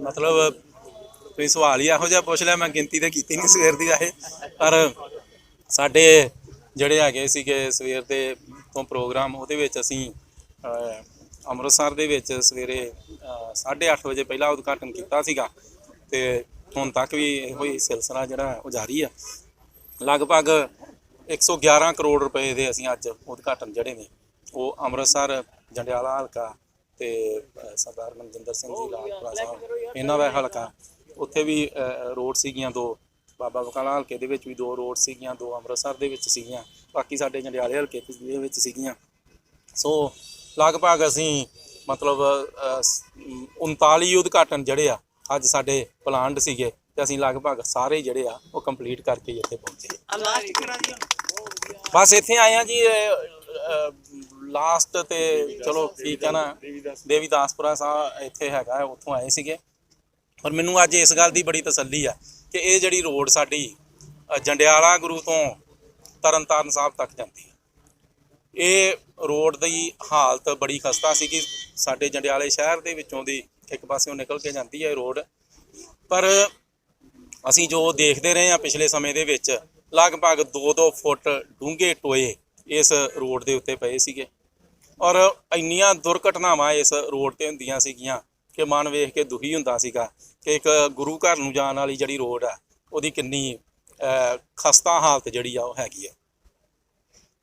ਮਤਲਬ ਤੁਸੀਂ ਸਵਾਲ ਹੀ ਇਹੋ ਜਿਹਾ ਪੁੱਛ ਲਿਆ ਮੈਂ ਗਿਣਤੀ ਤੇ ਕੀਤੀ ਨਹੀਂ ਸਵੇਰ ਦੀ ਆਏ ਪਰ ਸਾਡੇ ਜਿਹੜੇ ਹੈਗੇ ਸੀਗੇ ਸਵੇਰ ਦੇ ਤੋਂ ਪ੍ਰੋਗਰਾਮ ਉਹਦੇ ਵਿੱਚ ਅਸੀਂ ਅਹ, ਅੰਮ੍ਰਿਤਸਰ ਦੇ ਵਿੱਚ ਸਵੇਰੇ 8:30 ਵਜੇ ਪਹਿਲਾ ਉਦਘਾਟਨ ਕੀਤਾ ਸੀਗਾ ਤੇ ਹੁਣ ਤੱਕ ਵੀ ਇਹੋ ਹੀ ਸਿਲਸਿਲਾ ਜਿਹੜਾ ਉਹ ਜਾਰੀ ਆ। ਲਗਭਗ 111 ਕਰੋੜ ਰੁਪਏ ਦੇ ਅਸੀਂ ਅੱਜ ਉਦਘਾਟਨ ਜਿਹੜੇ ਨੇ, ਉਹ ਅੰਮ੍ਰਿਤਸਰ, ਜੰਡਿਆਲਾ ਹਲਕਾ ਤੇ ਸਰਦਾਰ ਮਨਜਿੰਦਰ ਸਿੰਘ ਜੀ ਲਾਲਪੁਰਾ ਸਾਹਿਬ, ਇਹਨਾਂ ਦਾ ਹਲਕਾ। ਉੱਥੇ ਵੀ ਰੋਡ ਸੀਗੀਆਂ ਦੋ, ਬਾਬਾ ਬਕਾਲਾ ਹਲਕੇ ਦੇ ਵਿੱਚ ਵੀ ਦੋ ਰੋਡ ਸੀਗੀਆਂ, ਦੋ ਅੰਮ੍ਰਿਤਸਰ ਦੇ ਵਿੱਚ ਸੀਗੀਆਂ, ਬਾਕੀ ਸਾਡੇ ਜੰਡਿਆਲੇ ਹਲਕੇ ਦੇ ਵਿੱਚ ਸੀਗੀਆਂ। ਸੋ ਲਗਭਗ ਅਸੀਂ ਮਤਲਬ ਅਹ, ਸ- ਅਮ, 39 ਉਦਘਾਟਨ ਜਿਹੜੇ ਆ ਅੱਜ ਸਾਡੇ ਪਲਾਨਡ ਸੀਗੇ ਤੇ ਅਸੀਂ ਲਗਭਗ ਸਾਰੇ ਜਿਹੜੇ ਆ ਉਹ ਕੰਪਲੀਟ ਕਰਕੇ ਇੱਥੇ ਪਹੁੰਚੇ ਬਸ ਇੱਥੇ ਆਏ ਆ ਜੀ ਲਾਸਟ ਤੇ ਚਲੋ ਠੀਕ ਹੈ ਨਾ ਦੇਵੀਦਾਸਪੁਰਾ ਸਾਹਿਬ ਇੱਥੇ ਹੈਗਾ ਉੱਥੋਂ ਆਏ ਸੀਗੇ। ਪਰ ਮੈਨੂੰ ਅੱਜ ਇਸ ਗੱਲ ਦੀ ਬੜੀ ਤਸੱਲੀ ਆ ਕਿ ਇਹ ਜਿਹੜੀ ਰੋਡ ਸਾਡੀ ਜੰਡਿਆਲਾ ਗੁਰੂ ਤੋਂ ਤਰਨਤਾਰਨ ਸਾਹਿਬ ਤੱਕ ਜਾਂਦੀ ਹੈ ਇਹ ਰੋਡ ਦੀ ਹਾਲਤ ਬੜੀ ਖਸਤਾ ਸੀ ਕਿ ਸਾਡੇ ਜੰਡਿਆਲੇ ਸ਼ਹਿਰ ਦੇ ਵਿੱਚੋਂ ਦੀ ਇੱਕ ਪਾਸਿਓਂ ਨਿਕਲ ਕੇ ਜਾਂਦੀ ਹੈ ਇਹ ਰੋਡ। ਪਰ ਅਸੀਂ ਜੋ ਦੇਖਦੇ ਰਹੇ ਹਾਂ ਪਿਛਲੇ ਸਮੇਂ ਦੇ ਵਿੱਚ, ਲਗਭਗ 2-2 ਫੁੱਟ ਡੂੰਘੇ ਟੋਏ ਇਸ ਰੋਡ ਦੇ ਉੱਤੇ ਪਏ ਸੀਗੇ। ਔਰ ਇੰਨੀਆਂ ਦੁਰਘਟਨਾਵਾਂ ਇਸ ਰੋਡ ਤੇ ਹੁੰਦੀਆਂ ਸੀਗੀਆਂ ਕਿ ਮਨ ਵੇਖ ਕੇ ਦੁਖੀ ਹੁੰਦਾ ਸੀਗਾ ਕਿ ਇੱਕ ਗੁਰੂ ਘਰ ਨੂੰ ਜਾਣ ਵਾਲੀ ਜਿਹੜੀ ਰੋਡ ਆ, ਉਹਦੀ ਕਿੰਨੀ ਖਸਤਾ ਹਾਲਤ ਜਿਹੜੀ ਆ ਉਹ ਹੈਗੀ ਆ।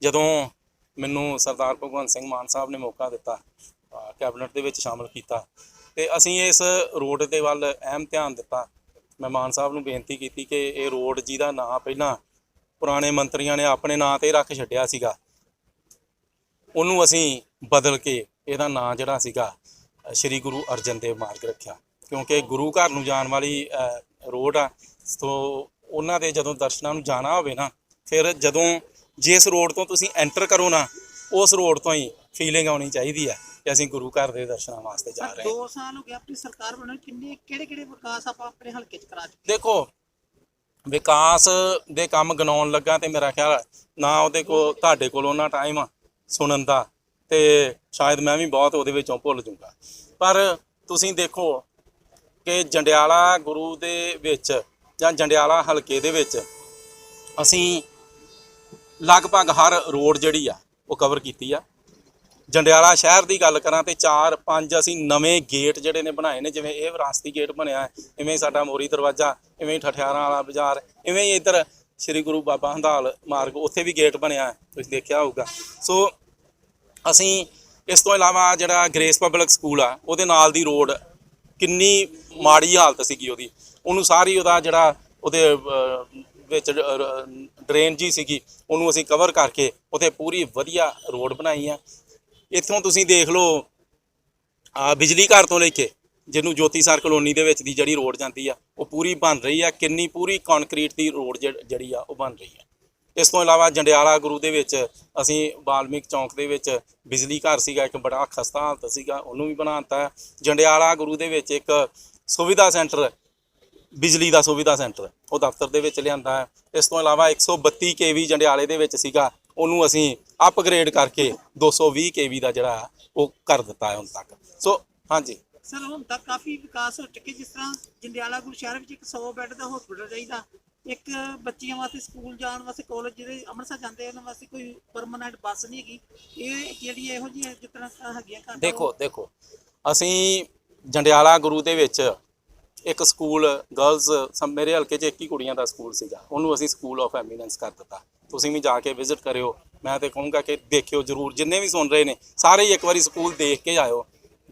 ਜਦੋਂ ਮੈਨੂੰ ਸਰਦਾਰ ਭਗਵੰਤ ਸਿੰਘ ਮਾਨ ਸਾਹਿਬ ਨੇ ਮੌਕਾ ਦਿੱਤਾ ਕੈਬਨਿਟ ਦੇ ਵਿੱਚ ਸ਼ਾਮਲ ਕੀਤਾ। ਤੇ ਅਸੀਂ ਇਸ ਰੋਡ ਦੇ ਵੱਲ ਅਹਿਮ ਧਿਆਨ ਦਿੱਤਾ। ਮੈਂ ਮਾਨ ਸਾਹਿਬ ਨੂੰ ਬੇਨਤੀ ਕੀਤੀ ਕਿ ਇਹ ਰੋਡ ਜਿਹਦਾ ਨਾਂ ਪਹਿਲਾਂ ਪੁਰਾਣੇ ਮੰਤਰੀਆਂ ਨੇ ਆਪਣੇ ਨਾਂ ਤੇ ਰੱਖ ਛੱਡਿਆ ਸੀਗਾ। ਉਹਨੂੰ ਅਸੀਂ ਬਦਲ ਕੇ ਇਹਦਾ ਨਾਂ ਜਿਹੜਾ ਸੀਗਾ ਸ਼੍ਰੀ ਗੁਰੂ ਅਰਜਨ ਦੇਵ ਮਾਰਗ ਰੱਖਿਆ। ਕਿਉਂਕਿ ਗੁਰੂ ਘਰ ਨੂੰ ਜਾਣ ਵਾਲੀ ਰੋਡ ਆ, ਸੋ ਉਹਨਾਂ ਦੇ ਜਦੋਂ ਦਰਸ਼ਨਾਂ ਨੂੰ ਜਾਣਾ ਹੋਵੇ ਨਾ, ਫਿਰ ਜਦੋਂ ਜਿਸ ਰੋਡ ਤੋਂ ਤੁਸੀਂ ਐਂਟਰ ਕਰੋ ਨਾ ਉਸ ਰੋਡ ਤੋਂ ਹੀ ਫੀਲਿੰਗ ਆਉਣੀ ਚਾਹੀਦੀ ਹੈ ਕਿ ਅਸੀਂ ਗੁਰੂ ਘਰ ਦੇ ਦਰਸ਼ਨਾਂ ਵਾਸਤੇ ਜਾ ਰਹੇ ਹਾਂ। 2 ਸਾਲ ਹੋ ਗਏ ਆਪਣੀ ਸਰਕਾਰ ਬਣੇ ਕਿੰਨੇ ਕਿਹੜੇ ਕਿਹੜੇ ਵਿਕਾਸ ਆਪਾਂ ਆਪਣੇ ਹਲਕੇ ਚ ਕਰਾ ਚੁੱਕੇ ਦੇਖੋ ਵਿਕਾਸ ਦੇ ਕੰਮ ਗਣਾਉਣ ਲੱਗਾ ਤੇ ਮੇਰਾ ਖਿਆਲ ਨਾ ਉਹਦੇ ਕੋ ਤੁਹਾਡੇ ਕੋਲ ਉਹਨਾਂ ਟਾਈਮ ਸੁਣਨ ਦਾ ਤੇ ਸ਼ਾਇਦ ਮੈਂ ਵੀ ਬਹੁਤ ਉਹਦੇ ਵਿੱਚੋਂ ਭੁੱਲ ਜਾਊਂਗਾ। ਪਰ ਤੁਸੀਂ ਦੇਖੋ ਕਿ ਜੰਡਿਆਲਾ ਗੁਰੂ ਦੇ ਵਿੱਚ ਜਾਂ ਜੰਡਿਆਲਾ ਹਲਕੇ ਦੇ ਵਿੱਚ ਅਸੀਂ ਲਗਭਗ ਹਰ ਰੋਡ ਜਿਹੜੀ ਆ, ਉਹ ਕਵਰ ਕੀਤੀ ਆ। ਜੰਡਿਆਲਾ ਸ਼ਹਿਰ ਦੀ ਗੱਲ ਕਰਾਂ ਤੇ 4 5 ਅਸੀਂ ਨਵੇਂ ਗੇਟ ਜਿਹੜੇ ਨੇ ਬਣਾਏ ਨੇ, ਜਿਵੇਂ ਇਹ ਵਿਰਾਸਤੀ ਗੇਟ ਬਣਿਆ ਹੈ, ਇਵੇਂ ਹੀ ਸਾਡਾ ਮੋਰੀ ਦਰਵਾਜ਼ਾ, ਇਵੇਂ ਹੀ ਠਠਿਆਰਾਂ ਵਾਲਾ ਬਾਜ਼ਾਰ, ਇਵੇਂ ਹੀ ਇੱਧਰ ਸ੍ਰੀ ਗੁਰੂ ਬਾਬਾ ਹੰਦਾਲ ਮਾਰਗ, ਉੱਥੇ ਵੀ ਗੇਟ ਬਣਿਆ ਹੈ, ਤੁਸੀਂ ਦੇਖਿਆ ਹੋਊਗਾ। ਸੋ ਅਸੀਂ ਇਸ ਤੋਂ ਇਲਾਵਾ ਜਿਹੜਾ ਗ੍ਰੇਸ ਪਬਲਿਕ ਸਕੂਲ ਆ, ਉਹਦੇ ਨਾਲ ਦੀ ਰੋਡ ਕਿੰਨੀ ਮਾੜੀ ਹਾਲਤ ਸੀਗੀ ਉਹਦੀ। ਉਹਨੂੰ ਸਾਰੀ ਉਹਦਾ ਜਿਹੜਾ ਉਹਦੇ ਵਿੱਚ ਡਰੇਨ ਜੀ ਸੀਗੀ, ਉਹਨੂੰ ਅਸੀਂ ਕਵਰ ਕਰਕੇ ਉਥੇ ਪੂਰੀ ਵਧੀਆ ਰੋਡ ਬਣਾਈ ਆ। ਇੱਥੋਂ ਤੁਸੀਂ ਦੇਖ ਲਓ, ਆ ਬਿਜਲੀ ਘਰ ਤੋਂ ਲੈ ਕੇ, ਜਿਹਨੂੰ ਜੋਤੀ ਸਰ ਕਲੋਨੀ ਦੇ ਵਿੱਚ ਦੀ ਜਿਹੜੀ ਰੋਡ ਜਾਂਦੀ ਆ, ਉਹ ਪੂਰੀ ਬਣ ਰਹੀ ਆ, ਕਿੰਨੀ ਪੂਰੀ ਕੰਕਰੀਟ ਦੀ ਰੋਡ ਜਿਹੜੀ ਆ, ਉਹ ਬਣ ਰਹੀ ਆ। ਇਸ ਤੋਂ ਇਲਾਵਾ ਜੰਡਿਆਲਾ ਗੁਰੂ ਦੇ ਵਿੱਚ ਅਸੀਂ ਬਾਲਮਿਕ ਚੌਂਕ ਦੇ ਵਿੱਚ ਬਿਜਲੀ ਘਰ ਸੀਗਾ, ਇੱਕ ਬੜਾ ਖਸਤਾ ਹਾਲਤ ਸੀਗਾ, ਉਹਨੂੰ ਵੀ ਬਣਾਤਾ ਜੰਡਿਆਲਾ ਗੁਰੂ ਦੇ ਵਿੱਚ ਇੱਕ ਸੁਵਿਧਾ ਸੈਂਟਰ ਬਿਜਲੀ ਦਾ ਸੁਵਿਧਾ ਸੈਂਟਰ। ਉਹ ਦਫ਼ਤਰ ਦੇ ਵਿੱਚ ਲਿਆਂਦਾ ਹੈ। ਇਸ ਤੋਂ ਇਲਾਵਾ 132 ਕੇਵੀ ਜੰਡਿਆਲੇ ਦੇ ਵਿੱਚ ਸੀਗਾ। ਉਹਨੂੰ ਅਸੀਂ ਅਪਗ੍ਰੇਡ ਕਰਕੇ 220 ਕੇਵੀ ਦਾ ਜਿਹੜਾ ਉਹ ਕਰ ਦਿੱਤਾ ਹੈ ਹੁਣ ਤੱਕ। ਸੋ ਹਾਂਜੀ। ਸਰ ਹੁਣ ਤੱਕ ਕਾਫੀ ਵਿਕਾਸ ਹੋ ਚੁੱਕੇ ਜਿਸ ਤਰ੍ਹਾਂ ਜੰਡਿਆਲਾ ਗੁਰੂ ਸ਼ਹਿਰ ਵਿੱਚ ਇੱਕ 100 ਬੈੱਡ ਦਾ ਹਸਪੀਟਲ ਚਾਹੀਦਾ। ਇੱਕ ਬੱਚਿਆਂ ਵਾਸਤੇ ਸਕੂਲ ਜਾਣ ਵਾਸਤੇ ਕਾਲਜ ਜਿਹੜੇ ਅੰਮ੍ਰਿਤਸਰ ਜਾਂਦੇ ਉਹਨਾਂ ਵਾਸਤੇ ਕੋਈ ਪਰਮਨੈਂਟ ਬੱਸ ਨਹੀਂ ਹੈਗੀ। ਇਹ ਜਿਹੜੀ ਇਹੋ ਜਿਹੀ ਜਿਸ ਤਰ੍ਹਾਂ ਹੈਗੀਆਂ ਦੇਖੋ ਦੇਖੋ। ਅਸੀਂ ਜੰਡਿਆਲਾ ਗੁਰੂ ਦੇ ਵਿੱਚ ਇੱਕ ਸਕੂਲ ਗਰਲਸ ਮੇਰੇ ਹਲਕੇ 'ਚ ਇੱਕ ਹੀ ਕੁੜੀਆਂ ਦਾ ਸਕੂਲ ਸੀਗਾ। ਉਹਨੂੰ ਅਸੀਂ ਸਕੂਲ ਆਫ ਐਮੀਨੈਂਸ ਕਰ ਦਿੱਤਾ। ਤੁਸੀਂ ਵੀ ਜਾ ਕੇ ਵਿਜ਼ਿਟ ਕਰਿਓ। ਮੈਂ ਤੇ ਕਹੂੰਗਾ ਕਿ ਦੇਖਿਓ ਜਰੂਰ, ਜਿੰਨੇ ਵੀ ਸੁਣ ਰਹੇ ਨੇ, ਸਾਰੇ ਹੀ ਇੱਕ ਵਾਰੀ ਸਕੂਲ ਦੇਖ ਕੇ ਆਇਓ।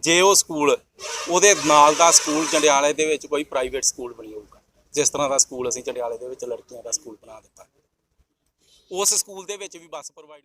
ਜੇ ਉਹ ਸਕੂਲ, ਉਹਦੇ ਨਾਲ ਦਾ ਸਕੂਲ ਜੰਡਿਆਲੇ ਦੇ ਵਿੱਚ ਕੋਈ ਪ੍ਰਾਈਵੇਟ ਸਕੂਲ ਬਣੀ ਹੋਊਗਾ। ਜਿਸ ਤਰ੍ਹਾਂ ਦਾ ਸਕੂਲ ਅਸੀਂ ਜੰਡਿਆਲੇ ਦੇ ਵਿੱਚ ਲੜਕੀਆਂ ਦਾ ਸਕੂਲ ਬਣਾ ਦਿੱਤਾ। ਉਸ ਸਕੂਲ ਦੇ ਵਿੱਚ ਵੀ ਬੱਸ ਪ੍ਰੋਵਾਈਡ